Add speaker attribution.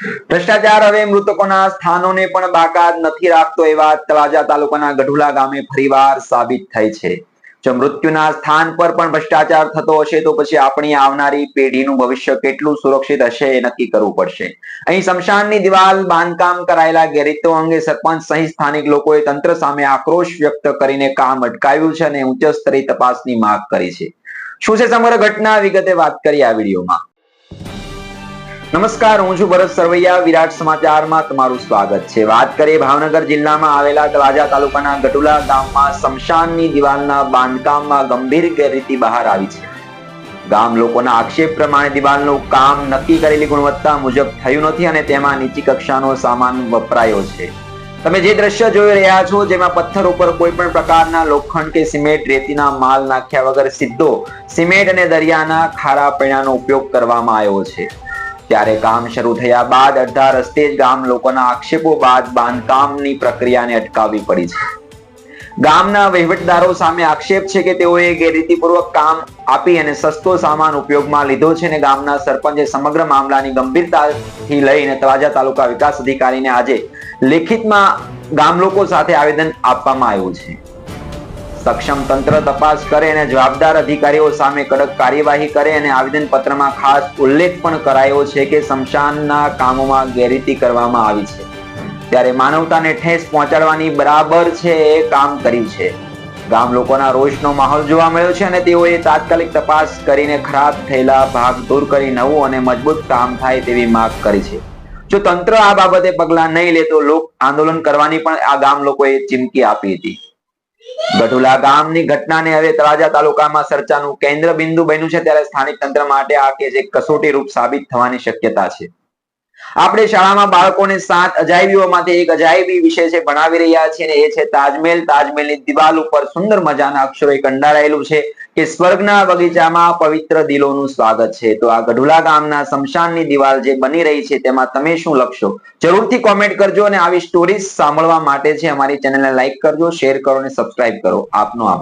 Speaker 1: ભ્રષ્ટાચાર હવે મૃતકોના સ્થાનોને પણ બાકાત નથી રાખતો એવા તળાજા તાલુકાના ગઢુલા ગામે ફરીવાર સાબિત થઈ છે. જો મૃત્યુના સ્થાન પર પણ ભ્રષ્ટાચાર થતો હશે તો પછી આપણી આવનારી પેઢીનું ભવિષ્ય કેટલું સુરક્ષિત હશે એ નક્કી કરવું પડશે. અહીં શમશાનની દિવાલ બાંધકામ કરાયેલા ગેરરીતો અંગે સરપંચ સહિત સ્થાનિક લોકોએ તંત્ર સામે આક્રોશ વ્યક્ત કરીને કામ અટકાવ્યું છે અને ઉચ્ચ સ્તરીય તપાસની માંગ કરી છે. શું છે સમગ્ર ઘટના વિગતે વાત કરી આ વિડીયોમાં. નમસ્કાર, હું છું ભરત સરવૈયા, વિરાટ સમાચારમાં તમારું સ્વાગત છે. વાત કરીએ ભાવનગર જિલ્લામાં આવેલા તળાજા તાલુકાના ગટુલા ગામમાં શમશાનની દિવાલના બાંધકામમાં ગંભીર ગેરરીતિ બહાર આવી છે. ગામ લોકોના આક્ષેપ પ્રમાણે દિવાલનું કામ નક્કી કરેલી ગુણવત્તા મુજબ થયું નથી અને તેમાં નીચી કક્ષાનો સામાન વપરાયો છે. તમે જે દ્રશ્ય જોઈ રહ્યા છો, જેમાં પથ્થર ઉપર કોઈ પણ પ્રકારના લોખંડ કે સિમેન્ટ, રેતીના માલ નાખ્યા વગર સીધો સિમેન્ટ અને દરિયાના ખારા પૈણાનો ઉપયોગ કરવામાં આવ્યો છે. ત્યારે કામ શરૂ થયા બાદ અડધા રસ્તે જ ગામ લોકોના આક્ષેપો બાદ બાંધકામની પ્રક્રિયાને અટકાવવી પડી છે. ગામના વહીવટદારો સામે આક્ષેપ છે કે તેઓએ ગેરરીતિપૂર્વક કામ આપી અને સસ્તો સામાન ઉપયોગમાં લીધો છે અને ગામના સરપંચે સમગ્ર મામલાની ગંભીરતાથી લઈને તળાજા તાલુકા વિકાસ અધિકારીને આજે લેખિતમાં ગામ લોકો સાથે આવેદન આપવામાં આવ્યું છે. સક્ષમ તંત્ર તપાસ કરે અને જવાબદાર અધિકારીઓ સામે કડક કાર્યવાહી કરે અને આવેદન પત્રમાં ખાસ ઉલ્લેખ પણ કરાયો છે કે શમશાનના કામોમાં ગેરરીતિ કરવામાં આવી છે. ત્યારે માનવતાને ઠેસ પહોંચાડવાની બરાબર છે એ કામ કર્યું છે. ગામ લોકોના રોષનો માહોલ જોવા મળ્યો છે અને તેઓએ તાત્કાલિક તપાસ કરીને ખરાબ થયેલા ભાગ દૂર કરી નવું અને મજબૂત કામ થાય તેવી માંગ કરી છે. જો તંત્ર આ બાબતે પગલાં નહીં લે તો લોક આંદોલન કરવાની પણ આ ગામ લોકોએ ચીમકી આપી હતી. ગઢુલા ગામની ઘટનાને હવે તળાજા તાલુકામાં ચર્ચાનું કેન્દ્ર બિંદુ બન્યું છે. ત્યારે સ્થાનિક તંત્ર માટે આ કેસ એક કસોટી રૂપ સાબિત થવાની શક્યતા છે. આપણે શાળામાં બાળકોને સાત અજાયબીઓમાંથી એક અજાયબી વિશે છે ભણાવી રહ્યા છીએ એ છે તાજમહેલ. તાજમહેલની દિવાલ ઉપર સુંદર મજાના અક્ષરોએ કંડારાયેલું છે કે સ્વર્ગના બગીચામાં પવિત્ર દિલોનું સ્વાગત છે. તો આ ગઢુલા ગામના શમશાનની દિવાલ જે બની રહી છે તેમાં તમે શું લખશો? જરૂરથી કોમેન્ટ કરજો અને આવી સ્ટોરીઝ સાંભળવા માટે છે અમારી ચેનલને લાઈક કરજો શેર કરો અને સબસ્ક્રાઇબ કરો. આપનો આભાર.